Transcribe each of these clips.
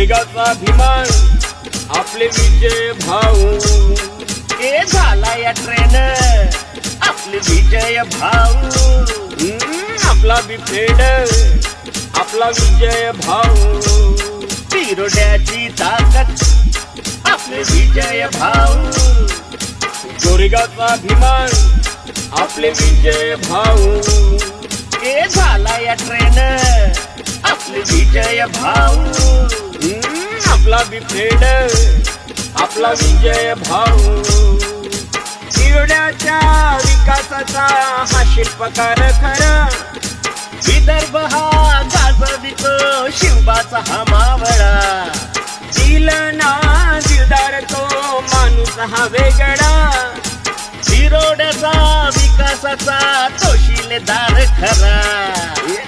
गोरेगावचा अभिमान आपले विजय भाऊ. हे झाला या ट्रेन आपले विजय भाऊ. आपला बी फ्रेंड आपला विजय भाऊ. तिरोड्याची ताकद आपले विजय भाऊ. गोरेगावचा अभिमान आपले विजय भाऊ. हे झाला या ट्रेन आपले विजय भाऊ. आपला बिफेड आपला विजय भाऊ. शिवण्याच्या विकासाचा हा शिल्पकार खरा. विदर्भ हा गाजवितो शिवबाचा हा मावळा. दिल ना दिलदार तो माणूस हा वेगळा. शिरोड्याचा विकासाचा तो शिलेदार खरा.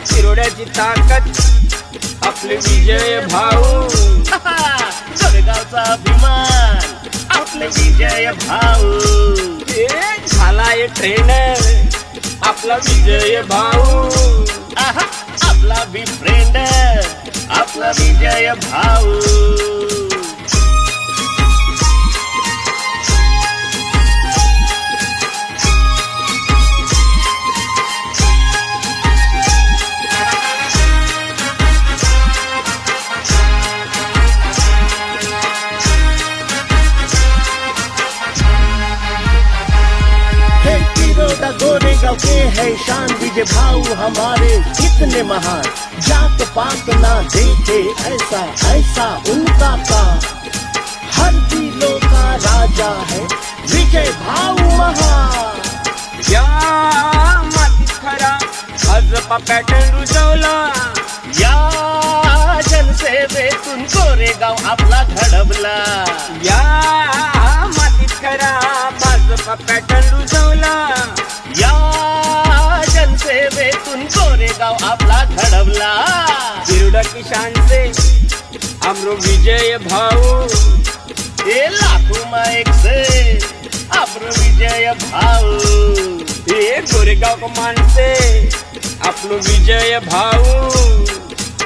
शिरोड्याची ताकद आपले विजय भाऊ. जोरगावचा अभिमान आपले विजय भाऊ. झालाय ट्रेन आपला विजय भाऊ. आपला बी फ्रेंड आपला विजय भाऊ. हे तिरोडा गोरेगांव के है शान विजय भाऊ हमारे कितने महान। जात पात ना देखे ऐसा ऐसा उनका का। हर दिलों का राजा है, विजय भाऊ महान। या पॅटर्न रुजवला या गोरेगाव आपला घडवला. शिरोडा किशानचे आमरो विजय भाऊ. हे लाखो मायक से आपलं विजय भाऊ. हे गोरेगाव को मानसे आपलो विजय भाऊ.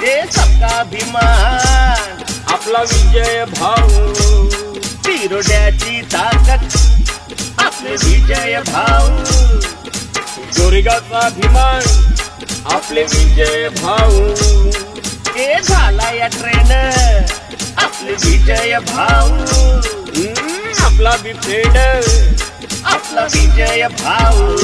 हे सबका अभिमान. आपला विजय भाऊ. तिरोड्याची ताकद आपले विजय भाऊ. गोरेगावचा अभिमान. आपले विजय भाऊ. हे झाला या ट्रेन आपले विजय भाऊ. आपला बी फ्रेंड आपला विजय भाऊ.